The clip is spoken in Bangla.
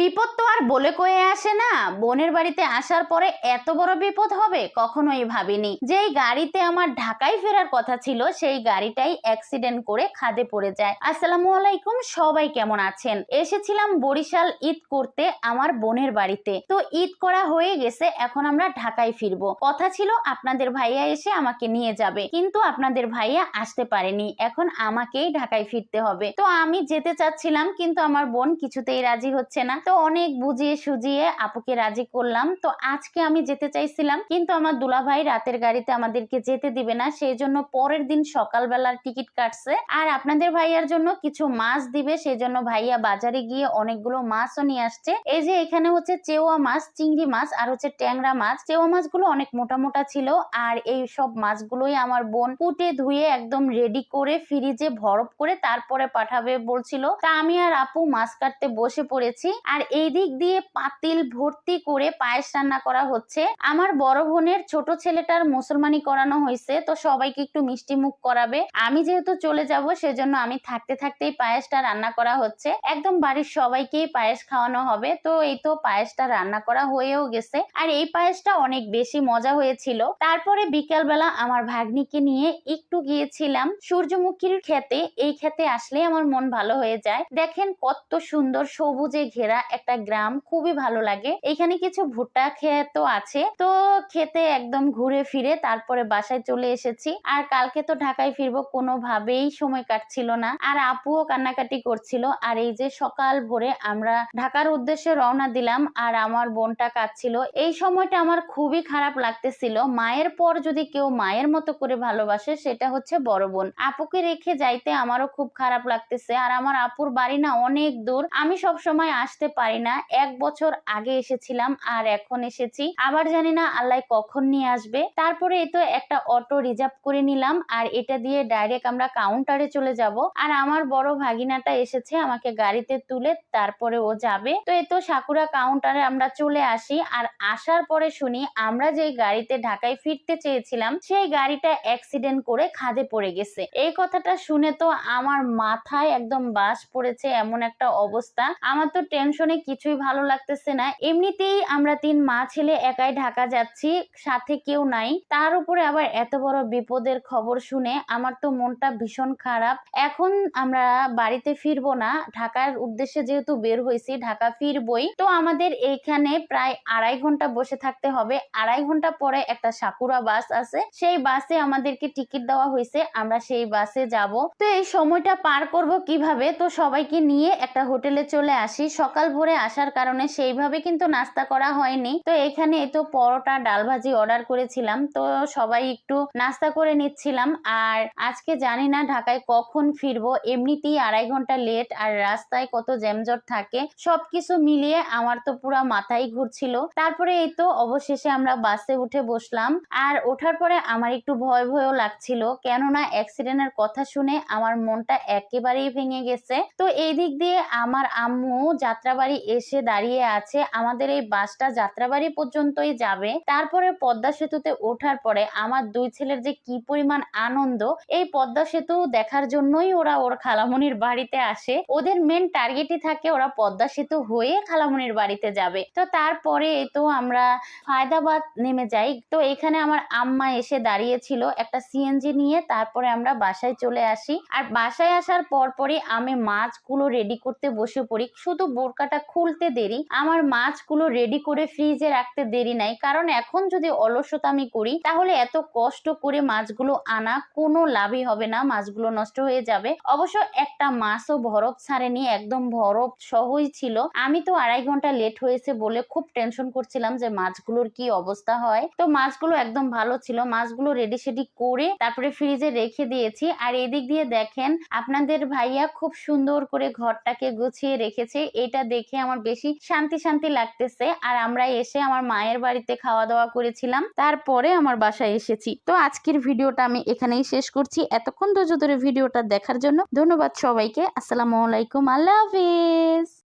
বিপদ তো আর বলে কয়ে আসে না। বোনের বাড়িতে আসার পরে এত বড় বিপদ হবে, কখনোই ভাবিনি। যেই গাড়িতে আমার ঢাকায় ফেরার কথা ছিল, সেই গাড়িটাই অ্যাক্সিডেন্ট করে খাদে পড়ে যায়। আসসালামু আলাইকুম, সবাই কেমন আছেন? এসেছিলাম বরিশাল ঈদ করতে আমার বোনের বাড়িতে। তো ঈদ করা হয়ে গেছে, এখন আমরা ঢাকায় ফিরবো। কথা ছিল, আপনাদের ভাইয়া এসে আমাকে নিয়ে যাবে। কিন্তু আপনাদের ভাইয়া আসতে পারেনি। এখন আমাকেই ঢাকায় ফিরতে হবে। তো আমি যেতে চাচ্ছিলাম, কিন্তু আমার বোন কিছুতেই রাজি হচ্ছে না। তো অনেক বুঝিয়ে সুজিয়ে আপুকে রাজি করলাম। তো আজকে আমি যেতে চাইছিলাম, কিন্তু আমার দুলাভাই রাতের গাড়িতে আমাদেরকে যেতে দিবে না সেই জন্য পরের দিন সকালবেলার টিকিট কাটছে। আর আপনাদের ভাইয়ার জন্য কিছু মাছ দিবে সেই জন্য ভাইয়া বাজারে গিয়ে অনেকগুলো মাছও নিয়ে আসছে। এই যে এখানে হচ্ছে চেওয়া মাছ, চিংড়ি মাছ আর হচ্ছে ট্যাংরা মাছ। চেওয়া মাছগুলো অনেক মোটা মোটা ছিল আর এই সব মাছগুলোই আমার বোন কুটে ধুয়ে একদম রেডি করে ফ্রিজে ভরপ করে তারপরে পাঠাবে বলছিল। তা আমি আর আপু মাছ কাটতে বসে পড়েছি। আর এই দিক দিয়ে পাতিল ভর্তি করে পায়েস রান্না করা হচ্ছে। আমার বড় বোনের ছোট ছেলেটার মুসলমানি করানো হয়েছে, তো সবাইকে একটু মিষ্টি মুখ করাবে। আমি যেহেতু চলে যাব, সেজন্য আমি থাকতে থাকতেই পায়েসটা রান্না করা হচ্ছে। একদম বাড়ির সবাইকেই পায়েস খাওয়ানো হবে, তো এই তো পায়েসটা রান্না করা হয়েও গেছে। আর এই পায়েসটা অনেক বেশি মজা হয়েছিল। তারপরে বিকালবেলা আমার ভাগ্নিকে নিয়ে একটু গিয়েছিলাম। সূর্যমুখীর খেতে, এই খেতে আসলে আমার মন ভালো হয়ে যায়। দেখেন কত সুন্দর সবুজে ঘেরা একটা গ্রাম, খুবই ভালো লাগে। এখানে কিছু ভুট্টা ক্ষেতও আছে। তো খেতে একদম ঘুরে ফিরে তারপরে বাসায় চলে এসেছি। আর কালকে তো ঢাকায় ফিরবো কোনোভাবেই সময় কাটছিল না। আর আপুও কান্নাকাটি করছিল। আর এই যে সকাল ভোরে আমরা ঢাকার উদ্দেশ্যে রওনা দিলাম আর আমার বোনটা কাঁদছিল। এই সময়টা আমার খুবই খারাপ লাগতেছিল। মায়ের পর যদি কেউ মায়ের মতো করে ভালোবাসে, সেটা হচ্ছে বড় বোন। আপুকে রেখে যাইতে আমারও খুব খারাপ লাগতেছে। আর আমার আপুর বাড়ি না অনেক দূর। আমি সব সময় আসতে পারি না। এক বছর আগে এসেছিলাম আর এখন এসেছি। আবার জানি না আল্লাহ কখন নিয়ে আসবে। তারপরে তো একটা অটো রিজার্ভ করে নিলাম আর এটা দিয়ে ডাইরেক্ট আমরা কাউন্টারে চলে যাব। আর আমার বড় ভাগিনাটা এসেছে আমাকে গাড়িতে তুলে তারপরে ও যাবে। তো এই তো সাকুরা কাউন্টারে আমরা চলে আসি আর আসার পরে শুনি আমরা যে গাড়িতে ঢাকায় ফিরতে চেয়েছিলাম সেই গাড়িটা অ্যাক্সিডেন্ট করে খাদে পড়ে গেছে। এই কথাটা শুনে তো আমার মাথায় একদম বাস পড়েছে এমন একটা অবস্থা। আমার তো টেনশনে কিছুই ভালো লাগতেছে না। এমনিতেই আমরা তিন মা ছেলে একাই ঢাকা যাচ্ছি, সাথে কেউ নাই। তার উপরে আবার এত বড় বিপদের খবর শুনে আমার তো মনটা ভীষণ খারাপ। এখন আমরা বাড়িতে ফিরবো না, ঢাকার উদ্দেশ্যে যেহেতু বের হয়েছি, ঢাকা ফিরবই। তো আমাদের এইখানে প্রায় আড়াই ঘণ্টা বসে থাকতে হবে। আড়াই ঘণ্টা পরে একটা সাকুরা বাস আছে। সেই বাসে আমাদেরকে টিকিট দেওয়া হয়েছে। আমরা সেই বাসে যাব। তো এই সময়টা পার করব কীভাবে? তো সবাইকে নিয়ে একটা হোটেলে চলে আসি। সকাল ভোরে আসার কারণে সেইভাবে কিন্তু নাস্তা করা হয়নি। তো এখানে তো পরোটা, ডাল ভাজি অর্ডার করেছিলাম। তো সবাই একটু নাস্তা করে নিচ্ছিলাম। আর আজকে জানি না ঢাকায় কখন ফিরবো। এমনিতেই আড়াই ঘণ্টা লেট আর রাস্তায় কত জ্যামজট থাকে। সবকিছু মিলিয়ে আমার তো পুরো মাথায় ঘুরছিল। তারপরে এই তো অবশেষে আমরা বাসে উঠে বসলাম। আর ওঠার পরে আমার একটু ভয় ভয়ও লাগছিল। কেননা অ্যাক্সিডেন্টের কথা শুনে আমার মনটা একেবারেই ভেঙে গেছে। তো এই দিক দিয়ে আমার আম্মু যাত্রাবাড়ি এসে দাঁড়িয়ে আছে। আমাদের এই বাসটা যাত্রাবাড়ি পর্যন্তই যাবে। তারপরে পদ্মা সেতুতে ওঠার পরে আমার দুই ছেলের যে কি পরিমাণ আনন্দ, এই পদ্মা সেতু দেখার জন্যই ওরা ওর খালামনির বাড়িতে আসে। ওদের মেন টার্গেটই থাকে ওরা পদ্মা সেতু হয়ে খালামনির বাড়িতে যাবে। তো তারপরে তো আমরা ফায়দাবাদ নেমে যাই। তো এখানে আমার আম্মা এসে দাঁড়িয়েছিল একটা সিএনজি নিয়ে। তারপরে আমরা বাসায় চলে আসি। আর বাসায় আসার পরপরই আমি মাছগুলো রেডি করতে বসে পড়ি। শুধু বোরকাটা খুলতে দেরি, আমার মাছগুলো রেডি করে ফ্রিজে রাখতে দেরি নাই। কারণ এখন যদি অলসতামি করি, তাহলে এত কষ্ট করে মাছগুলো আনা কোনো লাভই হবে না, মাছগুলো নষ্ট হয়ে যাবে। অবশ্য একটা মাছও বরফ ছাড়েনি, একদম বরফ সহই ছিল। আমি তো আড়াই ঘণ্টা লেট হয়েছে বলে খুব টেনশন করছিলাম যে মাছগুলোর কি অবস্থা হয়। তো মাছগুলো একদম ভালো ছিল, মাছগুলো রেডি সেডি করে তারপরে ফ্রিজে রেখে দিয়েছি। আর এদিক দিয়ে দেখেন, আপনাদের ভাইয়া খুব সুন্দর করে ঘরটাকে গুছিয়ে রেখেছে। এটা দেখে আমার বেশি শান্তি শান্তি লাগতেছে। আর আমরা এসে আমার মায়ের বাড়িতে খাওয়া দাওয়া করেছিলাম। তারপরে আমার বাসায় এসেছি। তো আজকের ভিডিওটা আমি এখানেই শেষ করছি। এতক্ষণ ধৈর্য ধরে ভিডিওটা দেখার জন্য ধন্যবাদ সবাইকে। আসসালামু আলাইকুম। আল্লাহ হাফিজ।